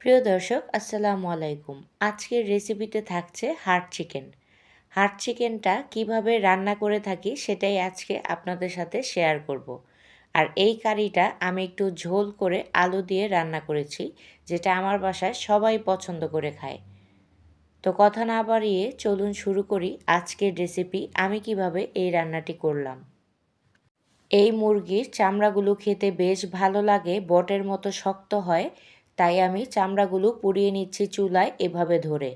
প্রিয় দর্শক, আসসালামু আলাইকুম। আজকের রেসিপিতে থাকছে হার্ট চিকেন হার্ট চিকেনটা কীভাবে রান্না করে থাকি সেটাই আজকে আপনাদের সাথে শেয়ার করব। আর এই কারিটা আমি একটু ঝোল করে আলু দিয়ে রান্না করেছি, যেটা আমার বাসায় সবাই পছন্দ করে খায়। তো কথা না বাড়িয়ে চলুন শুরু করি আজকের রেসিপি আমি কীভাবে এই রান্নাটি করলাম। এই মুরগির চামড়াগুলো খেতে বেশ ভালো লাগে, বটের মতো শক্ত হয় তাই আমি চামড়াগুলো পুড়িয়ে নিচ্ছি চুলায় এভাবে ধরে।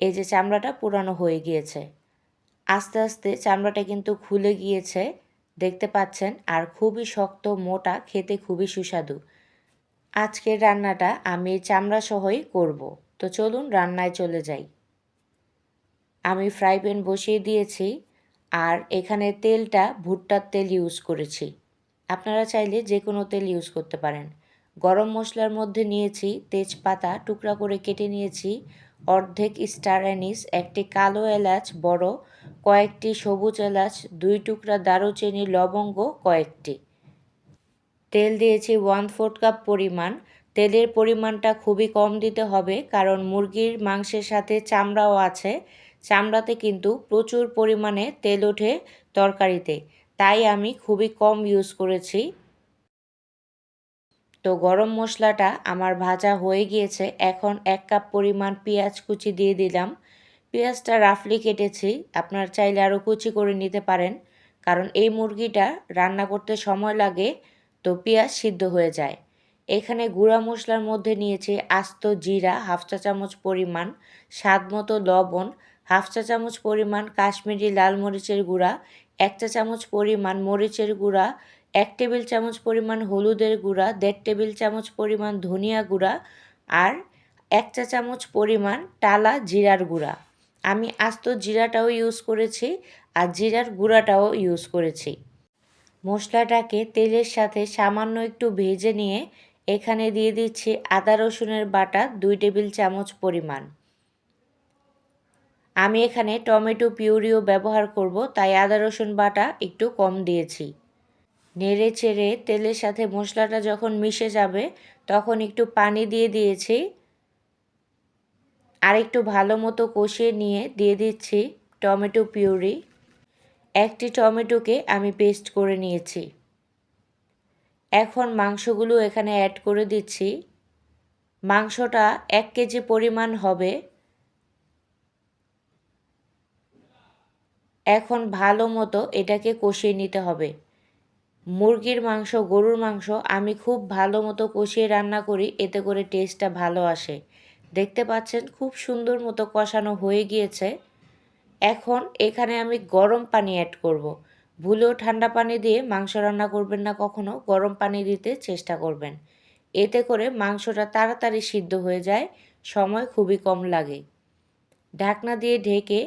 এই যে চামড়াটা পুরানো হয়ে গিয়েছে। আস্তে আস্তে চামড়াটা কিন্তু খুলে গিয়েছে। দেখতে পাচ্ছেন, আর খুবই শক্ত, মোটা, খেতে খুবই সুস্বাদু। আজকের রান্নাটা আমি চামড়া সহই করব। তো চলুন রান্নায় চলে যাই। আমি ফ্রাই প্যান বসিয়ে দিয়েছি, আর এখানে তেলটা ভুট্টার তেল ইউজ করেছি। আপনারা চাইলে যে কোনো তেল ইউজ করতে পারেন। গরম মশলার মধ্যে নিয়েছি তেজপাতা টুকরা করে কেটে নিয়েছি। অর্ধেক স্টার অ্যানিস, একটি কালো এলাচ বড়, কয়েকটি সবুজ এলাচ, দুই টুকরা দারুচিনি লবঙ্গ, কয়েকটি। তেল দিয়েছি ওয়ান ফোর্থ কাপ পরিমাণ। তেলের পরিমাণটা খুবই কম দিতে হবে কারণ মুরগির মাংসের সাথে চামড়াও আছে। চামড়াতে কিন্তু প্রচুর পরিমাণে তেল ওঠে তরকারিতে। তাই আমি খুবই কম ইউজ করেছি। তো গরম মশলাটা আমার ভাজা হয়ে গিয়েছে। এখন এক কাপ পরিমাণ পেঁয়াজ কুচি দিয়ে দিলাম। পেঁয়াজটা রাফলি কেটেছি। আপনার চাইলে আরও কুচি করে নিতে পারেন, কারণ এই মুরগিটা রান্না করতে সময় লাগে, তো পেঁয়াজ সিদ্ধ হয়ে যায়। এখানে গুঁড়া মশলার মধ্যে নিয়েছি আস্ত জিরা, হাফ চা চামচ পরিমাণ, স্বাদ মতো লবণ, হাফ চা চামচ পরিমাণ কাশ্মীরি লাল মরিচের গুঁড়া, এক চা চামচ পরিমাণ মরিচের গুঁড়া এক টেবিল চামচ পরিমাণ হলুদের গুঁড়া, দেড় টেবিল চামচ পরিমাণ ধনিয়া গুঁড়া আর এক চা চামচ পরিমাণ টালা জিরার গুঁড়া। আমি আস্ত জিরাটাও ইউজ করেছি আর জিরার গুঁড়াটাও ইউজ করেছি। মশলাটাকে তেলের সাথে সামান্য একটু ভেজে নিয়ে এখানে দিয়ে দিচ্ছি আদা রসুনের বাটা দুই টেবিল চামচ পরিমাণ। আমি এখানে টমেটো পিউরিও ব্যবহার করব, তাই আদা রসুন বাটা একটু কম দিয়েছি। নেড়ে চেড়ে তেলের সাথে মশলাটা যখন মিশে যাবে, তখন একটু পানি দিয়ে দিয়েছি। আর একটু ভালো মতো কষিয়ে নিয়ে দিয়ে দিচ্ছি টমেটো পিউরি। একটি টমেটোকে আমি পেস্ট করে নিয়েছি। এখন মাংসগুলো এখানে অ্যাড করে দিচ্ছি। মাংসটা এক কেজি পরিমাণ হবে। এখন ভালো মতো এটাকে কষিয়ে নিতে হবে। মুরগির মাংস, গরুর মাংস আমি খুব ভালো মতো কষিয়ে রান্না করি, এতে করে টেস্টটা ভালো আসে। দেখতে পাচ্ছেন, খুব সুন্দর মতো কষানো হয়ে গিয়েছে। এখন এখানে আমি গরম পানি অ্যাড করব। ভুলেও ঠান্ডা পানি দিয়ে মাংস রান্না করবেন না কখনো, গরম পানি দিতে চেষ্টা করবেন। এতে করে মাংসটা তাড়াতাড়ি সিদ্ধ হয়ে যায়, সময় খুবই কম লাগে। ঢাকনা দিয়ে ঢেকে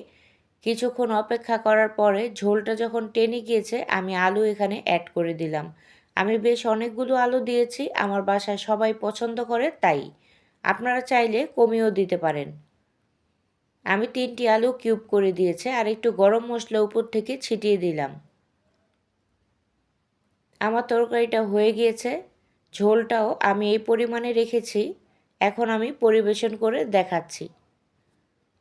কিছুক্ষণ অপেক্ষা করার পরে ঝোলটা যখন টেনে গিয়েছে, আমি আলু এখানে অ্যাড করে দিলাম। আমি বেশ অনেকগুলো আলু দিয়েছি, আমার বাসায় সবাই পছন্দ করে তাই। আপনারা চাইলে কমিয়েও দিতে পারেন। আমি তিনটি আলু কিউব করে দিয়েছে আর একটু গরম মশলা উপর থেকে ছিটিয়ে দিলাম। আমার তরকারিটা হয়ে গিয়েছে, ঝোলটাও আমি এই পরিমাণে রেখেছি, এখন আমি পরিবেশন করে দেখাচ্ছি।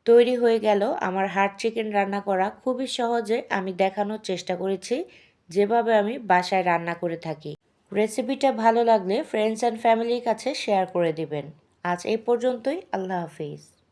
তৈরি হয়ে গেল আমার হার্ট চিকেন রান্না করা। খুবই সহজে আমি দেখানোর চেষ্টা করেছি, যেভাবে আমি বাসায় রান্না করে থাকি। রেসিপিটা ভালো লাগলে ফ্রেন্ডস অ্যান্ড ফ্যামিলির কাছে শেয়ার করে দিবেন। আজ এই পর্যন্তই, আল্লাহ হাফিজ।